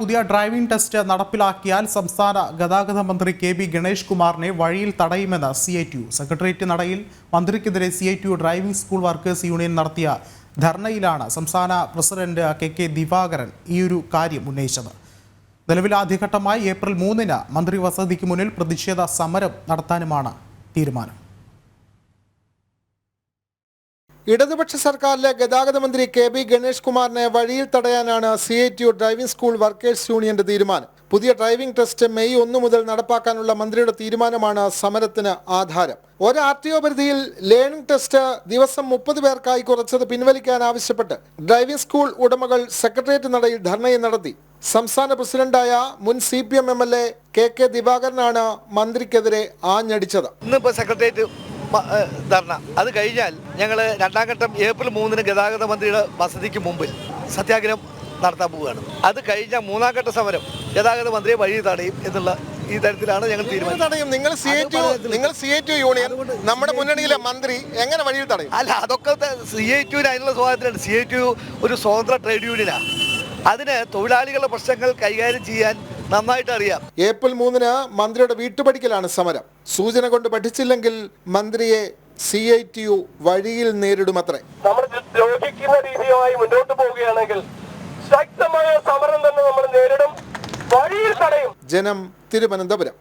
പുതിയ driving test നടപ്പിലാക്കിയാൽ സംസ്ഥാന ഗതാഗത മന്ത്രി കെ ബി ഗണേഷ് കുമാറിനെ വഴിയിൽ തടയുമെന്ന് C I T U. Secretariat നടയിൽ മന്ത്രിക്കെതിരെ C I T U driving school workers union നടത്തിയ ധർണയിലാണ് സംസ്ഥാന പ്രസിഡന്റ് കെ കെ ദിവാകരൻ ഈയൊരു കാര്യം ഉന്നയിച്ചത്. നിലവിൽ ആദ്യഘട്ടമായി ഏപ്രിൽ മൂന്നിന് മന്ത്രി വസതിക്ക് മുന്നിൽ പ്രതിഷേധ സമരം നടത്താനുമാണ് തീരുമാനം. ഇടതുപക്ഷ സർക്കാരിലെ ഗതാഗത മന്ത്രി കെ ബി ഗണേഷ് കുമാറിനെ വഴിയിൽ തടയാനാണ് C I T U driving school workers യൂണിയന്റെ തീരുമാനം. പുതിയ ഡ്രൈവിംഗ് ടെസ്റ്റ് മെയ് ഒന്ന് മുതൽ നടപ്പാക്കാനുള്ള മന്ത്രിയുടെ തീരുമാനമാണ് സമരത്തിന് ആധാരം. ഒരു ആർ ടി ഒ പരിധിയിൽ ലേണിംഗ് ടെസ്റ്റ് ദിവസം മുപ്പത് പേർക്കായി കുറച്ചത് പിൻവലിക്കാൻ ആവശ്യപ്പെട്ട് ഡ്രൈവിംഗ് സ്കൂൾ ഉടമകൾ സെക്രട്ടേറിയറ്റ് നടയിൽ ധർണയും നടത്തി. സംസ്ഥാന പ്രസിഡന്റായ മുൻ C P M M L A K K ദിവാകരനാണ് മന്ത്രിക്കെതിരെ ആഞ്ഞടിച്ചത്. ഇന്നിപ്പോ സെക്രട്ടേറിയറ്റ് ധർണ. അത് കഴിഞ്ഞാൽ ഞങ്ങൾ രണ്ടാം ഘട്ടം ഏപ്രിൽ മൂന്നിന് ഗതാഗത മന്ത്രിയുടെ വസതിക്ക് മുമ്പിൽ സത്യാഗ്രഹം നടത്താൻ പോവുകയാണ്. അത് കഴിഞ്ഞ മൂന്നാം ഘട്ട സമരം ഗതാഗത മന്ത്രിയെ വഴി തടയും എന്നുള്ള ഈ തരത്തിലാണ് ഞങ്ങൾ തീരുമാനം തടയും. നിങ്ങൾ സി നിങ്ങൾ സി യൂണിയൻ നമ്മുടെ മുന്നണിയിലെ മന്ത്രി എങ്ങനെ വഴിയിൽ തടയും? അല്ല അതൊക്കെ സി ടുവിന് അതിനുള്ള സ്വാതന്ത്ര്യമാണ്. സി ടു ഒരു സ്വതന്ത്ര ട്രേഡ് യൂണിയനാണ് അതിന് തൊഴിലാളികളുടെ പ്രശ്നങ്ങൾ കൈകാര്യം ചെയ്യാൻ നന്നായിട്ട് അറിയാം ഏപ്രിൽ മൂന്നിന് മന്ത്രിയുടെ വീട്ടുപടിക്കലാണ് സമരം. സൂചന കൊണ്ട് പഠിച്ചില്ലെങ്കിൽ മന്ത്രിയെ സി ഐ ടി യു വഴിയിൽ നേരിടുമത്രേ. നമ്മൾ ദ്രോഹിക്കുന്ന രീതിയുമായി മുന്നോട്ട് പോവുകയാണെങ്കിൽ ശക്തമായ സമരം തന്നെ നമ്മൾ നേരിടും. വഴിയിൽ തടയും. ജനം തിരുവനന്തപുരം.